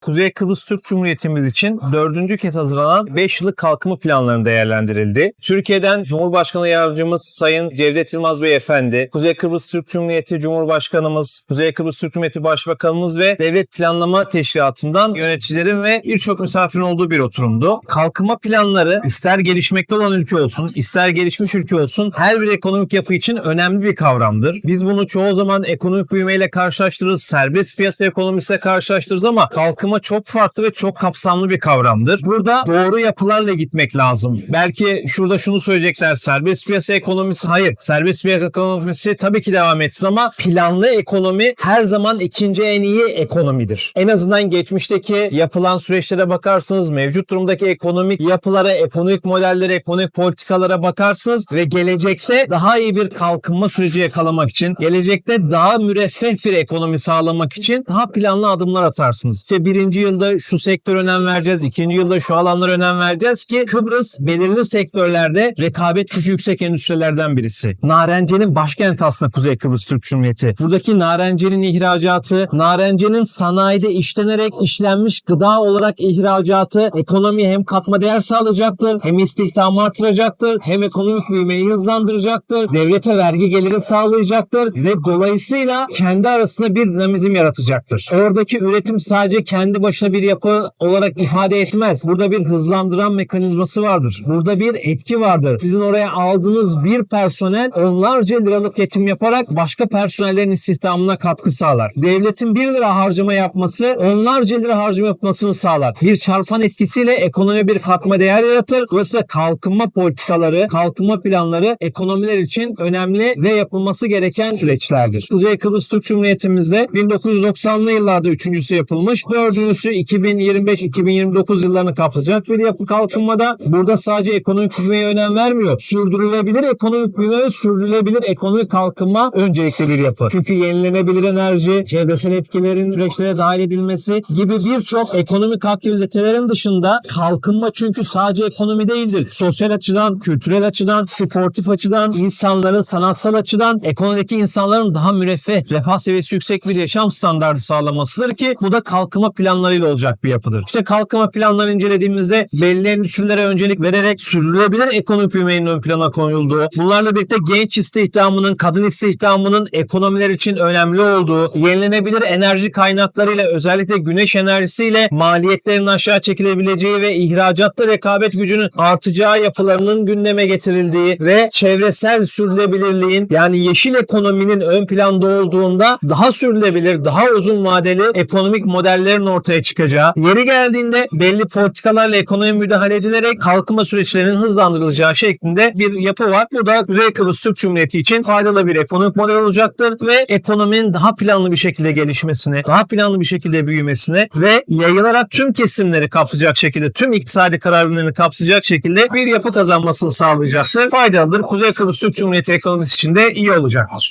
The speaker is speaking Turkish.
Kuzey Kıbrıs Türk Cumhuriyetimiz için dördüncü kez hazırlanan 5 yıllık kalkınma planlarının değerlendirildi. Türkiye'den Cumhurbaşkanı Yardımcımız Sayın Cevdet Yılmaz Beyefendi, Kuzey Kıbrıs Türk Cumhuriyeti Cumhurbaşkanımız, Kuzey Kıbrıs Türk Cumhuriyeti Başbakanımız ve Devlet Planlama Teşkilatı'ndan yöneticilerin ve birçok misafirin olduğu bir oturumdu. Kalkınma planları ister gelişmekte olan ülke olsun, ister gelişmiş ülke olsun her bir ekonomik yapı için önemli bir kavramdır. Biz bunu çoğu zaman ekonomik büyümeyle karşılaştırırız, serbest piyasa ekonomisiyle karşılaştırırız ama kalkınma çok farklı ve çok kapsamlı bir kavramdır. Burada doğru yapılarla gitmek lazım. Belki şurada şunu söyleyecekler, serbest piyasa ekonomisi hayır. Serbest piyasa ekonomisi tabii ki devam etsin ama planlı ekonomi her zaman ikinci en iyi ekonomidir. En azından geçmişteki yapılan süreçlere bakarsınız, mevcut durumdaki ekonomik yapılara, ekonomik modellere, ekonomik politikalara bakarsınız ve gelecekte daha iyi bir kalkınma süreci yakalamak için, gelecekte daha müreffeh bir ekonomi sağlamak için daha planlı adımlar atarsınız. İşte birinci yılda şu sektör önem vereceğiz, ikinci yılda şu alanlara önem vereceğiz ki Kıbrıs belirli sektörlerde rekabet gücü yüksek endüstrilerden birisi. Narenciye'nin başkenti aslında Kuzey Kıbrıs Türk Cumhuriyeti. Buradaki narenciyenin ihracatı, narenciyenin sanayide işlenerek işlenmiş gıda olarak ihracatı ekonomiye hem katma değer sağlayacaktır, hem istihdamı artıracaktır, hem ekonomik büyümeyi hızlandıracaktır, devlete vergi geliri sağlayacaktır ve dolayısıyla kendi arasında bir dinamizm yaratacaktır. Oradaki üretim sadece kendi başına bir yapı olarak ifade etmez. Burada bir hızlandıran mekanizması vardır. Burada bir etki vardır. Sizin oraya aldığınız bir personel onlarca liralık yetim yaparak başka personellerin istihdamına katkı sağlar. Devletin 1 lira harcama yapması onlarca lira harcama yapmasını sağlar. Bir çarpan etkisiyle ekonomiye bir katma değer yaratır. Dolayısıyla kalkınma politikaları, kalkınma planları ekonomiler için önemli ve yapılması gereken süreçlerdir. Kuzey Kıbrıs Türk Cumhuriyetimizde 1990'lı yıllarda üçüncüsü yapılmış. Dördüncüsü 2025-2029 yıllarını kapsayacak bir yapı kalkınmada. Burada sadece ekonomik büyümeye önem vermiyor. Sürdürülebilir ekonomik büyüme ve sürdürülebilir ekonomik kalkınma öncelikli bir yapı. Çünkü yenilenebilir enerji, çevresel etkilerin süreçlere dahil edilmesi gibi birçok ekonomik aktivitelerin dışında kalkınma çünkü sadece ekonomi değildir. Sosyal açıdan, kültürel açıdan, sportif açıdan, insanların sanatsal açıdan ekonomideki insanların daha müreffeh, refah seviyesi yüksek bir yaşam standartı sağlamasıdır ki bu da kalkınma planlarıyla olacak bir yapıdır. İşte kalkınma planlarını incelediğimizde belli endüstrilere öncelik vererek sürdürülebilir ekonomik büyümenin ön plana konulduğu, bunlarla birlikte genç istihdamının, kadın istihdamının ekonomiler için önemli olduğu, yenilenebilir enerji kaynaklarıyla özellikle güneş enerjisiyle maliyetlerin aşağı çekilebileceği ve ihracatta rekabet gücünün artacağı yapılarının gündeme getirildiği ve çevresel sürdürülebilirliğin yani yeşil ekonominin ön planda olduğunda daha sürdürülebilir, daha uzun vadeli ekonomik modellerin ortaya çıkacağı, yeri geldiğinde belli politikalarla ekonomi müdahale edilerek kalkınma süreçlerinin hızlandırılacağı şeklinde bir yapı var. Bu da Kuzey Kıbrıs Türk Cumhuriyeti için faydalı bir ekonomik model olacaktır ve ekonominin daha planlı bir şekilde gelişmesine, daha planlı bir şekilde büyümesine ve yayılarak tüm kesimleri kapsayacak şekilde, tüm iktisadi karar birimlerini kapsayacak şekilde bir yapı kazanmasını sağlayacaktır. Faydalıdır. Kuzey Kıbrıs Türk Cumhuriyeti ekonomisi için de iyi olacaktır.